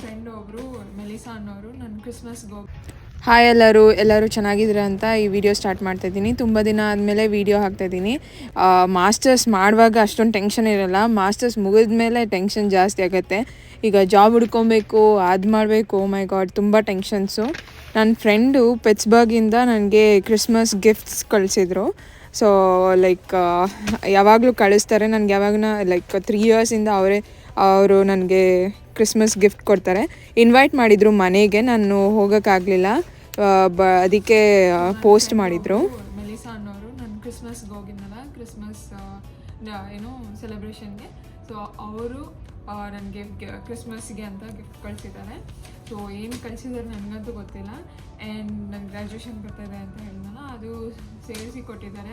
Friend ಒಬ್ಬರು Melissa ಅನ್ನೋರು ನನ್ನ ಕ್ರಿಸ್ಮಸ್ಗೆ ಹಾಯ್ ಎಲ್ಲರೂ ಎಲ್ಲರೂ ಚೆನ್ನಾಗಿದ್ದೀರಾ ಅಂತ ಈ ವಿಡಿಯೋ ಸ್ಟಾರ್ಟ್ ಮಾಡ್ತಾ ಇದ್ದೀನಿ. ತುಂಬ ದಿನ ಆದಮೇಲೆ ವಿಡಿಯೋ ಹಾಕ್ತಾಯಿದ್ದೀನಿ ಮಾಸ್ಟರ್ಸ್ ಮಾಡುವಾಗ ಅಷ್ಟೊಂದು ಟೆನ್ಷನ್ ಇರೋಲ್ಲ. ಮಾಸ್ಟರ್ಸ್ ಮುಗಿದ ಮೇಲೆ ಟೆನ್ಷನ್ ಜಾಸ್ತಿ ಆಗುತ್ತೆ. ಈಗ ಜಾಬ್ ಹುಡ್ಕೊಬೇಕು, ಅದು ಮಾಡಬೇಕು. ಮೈ ಗಾಡ್ ತುಂಬ ಟೆನ್ಷನ್ಸು ನನ್ನ ಫ್ರೆಂಡು ಪೆಟ್ಸ್ಬರ್ಗಿಂದ ನನಗೆ ಕ್ರಿಸ್ಮಸ್ ಗಿಫ್ಟ್ಸ್ ಕಳಿಸಿದ್ರು. ಸೊ ಲೈಕ್ ಯಾವಾಗಲೂ ಕಳಿಸ್ತಾರೆ. ನನಗೆ ಯಾವಾಗ ಲೈಕ್ ತ್ರೀ ಇಯರ್ಸಿಂದ ಅವರೇ ಅವರು ನನಗೆ ಕ್ರಿಸ್ಮಸ್ ಗಿಫ್ಟ್ ಕೊಡ್ತಾರೆ. ಇನ್ವೈಟ್ ಮಾಡಿದರು ಮನೆಗೆ, ನಾನು ಹೋಗೋಕ್ಕಾಗಲಿಲ್ಲ. ಬ, ಅದಕ್ಕೆ ಪೋಸ್ಟ್ ಮಾಡಿದರು. ಮೆಲಿಸಾ ಅನ್ನೋರು ನಾನು ಕ್ರಿಸ್ಮಸ್ಗೆ ಹೋಗಿದ್ನಲ್ಲ, ಕ್ರಿಸ್ಮಸ್ ಏನು, ಸೆಲೆಬ್ರೇಷನ್ಗೆ. ಸೊ ಅವರು ನನಗೆ ಕ್ರಿಸ್ಮಸ್ಗೆ ಅಂತ ಗಿಫ್ಟ್ ಕಳಿಸಿದ್ದಾರೆ. ಸೊ ಏನು ಕಳಿಸಿದ್ದಾರೆ ನನಗಂತೂ ಗೊತ್ತಿಲ್ಲ. ಆ್ಯಂಡ್ ನನ್ನ ಗ್ರ್ಯಾಜುಯೇಷನ್ ಬರ್ತಾಯಿದೆ ಅಂತ ಹೇಳಿದ್ನಲ್ಲ, ಅದು ಸೇರಿಸಿ ಕೊಟ್ಟಿದ್ದಾರೆ.